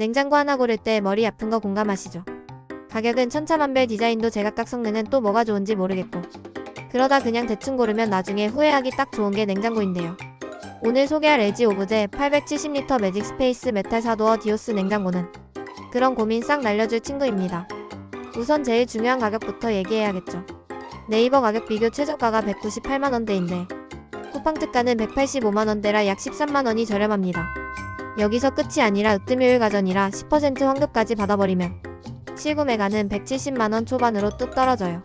냉장고 하나 고를 때 머리 아픈 거 공감하시죠? 가격은 천차만별 디자인도 제각각 성능은 또 뭐가 좋은지 모르겠고 그러다 그냥 대충 고르면 나중에 후회하기 딱 좋은 게 냉장고인데요. 오늘 소개할 LG 오브제 870L 매직 스페이스 메탈 사도어 디오스 냉장고는 그런 고민 싹 날려줄 친구입니다. 우선 제일 중요한 가격부터 얘기해야겠죠. 네이버 가격 비교 최저가가 198만원대인데 쿠팡 특가는 185만원대라 약 13만원이 저렴합니다. 여기서 끝이 아니라 으뜸효율 가전이라 10% 환급까지 받아버리면 실구매가는 170만원 초반으로 뚝 떨어져요.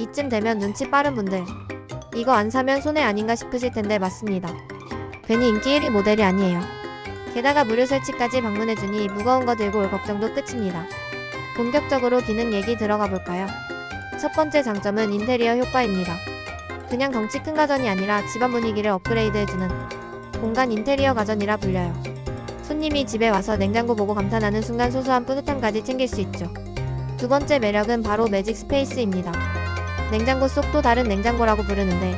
이쯤 되면 눈치 빠른 분들 이거 안 사면 손해 아닌가 싶으실 텐데 맞습니다. 괜히 인기 1위 모델이 아니에요. 게다가 무료 설치까지 방문해주니 무거운 거 들고 올 걱정도 끝입니다. 본격적으로 기능 얘기 들어가 볼까요? 첫 번째 장점은 인테리어 효과입니다. 그냥 덩치 큰 가전이 아니라 집안 분위기를 업그레이드해주는 공간 인테리어 가전이라 불려요. 손님이 집에 와서 냉장고 보고 감탄하는 순간 소소한 뿌듯함까지 챙길 수 있죠. 두 번째 매력은 바로 매직 스페이스입니다. 냉장고 속 또 다른 냉장고라고 부르는데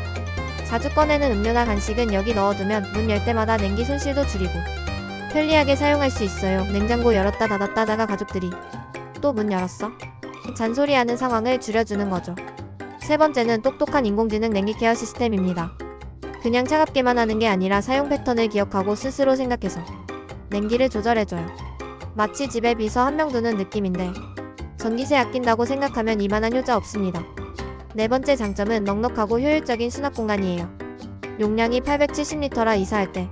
자주 꺼내는 음료나 간식은 여기 넣어두면 문 열 때마다 냉기 손실도 줄이고 편리하게 사용할 수 있어요. 냉장고 열었다 닫았다 하다가 가족들이 또 문 열었어? 잔소리하는 상황을 줄여주는 거죠. 세 번째는 똑똑한 인공지능 냉기 케어 시스템입니다. 그냥 차갑게만 하는 게 아니라 사용 패턴을 기억하고 스스로 생각해서 냉기를 조절해줘요. 마치 집에 비서 한 명 두는 느낌인데 전기세 아낀다고 생각하면 이만한 효자 없습니다. 네 번째 장점은 넉넉하고 효율적인 수납 공간이에요. 용량이 870리터라 이사할 때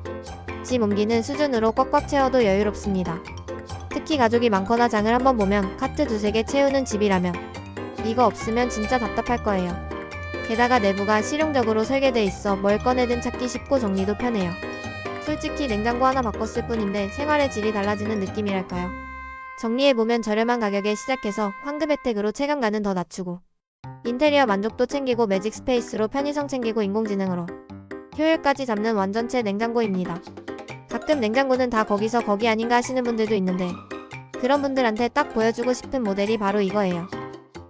짐 옮기는 수준으로 꽉꽉 채워도 여유롭습니다. 특히 가족이 많거나 장을 한번 보면 카트 두세 개 채우는 집이라면 이거 없으면 진짜 답답할 거예요. 게다가 내부가 실용적으로 설계돼 있어 뭘 꺼내든 찾기 쉽고 정리도 편해요. 솔직히 냉장고 하나 바꿨을 뿐인데 생활의 질이 달라지는 느낌이랄까요. 정리해보면 저렴한 가격에 시작해서 환급 혜택으로 체감가는 더 낮추고 인테리어 만족도 챙기고 매직 스페이스로 편의성 챙기고 인공지능으로 효율까지 잡는 완전체 냉장고입니다. 가끔 냉장고는 다 거기서 거기 아닌가 하시는 분들도 있는데 그런 분들한테 딱 보여주고 싶은 모델이 바로 이거예요.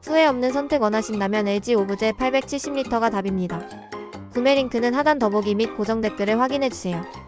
후회 없는 선택 원하신다면 LG 오브제 870L가 답입니다. 구매 링크는 하단 더보기 및 고정 댓글을 확인해주세요.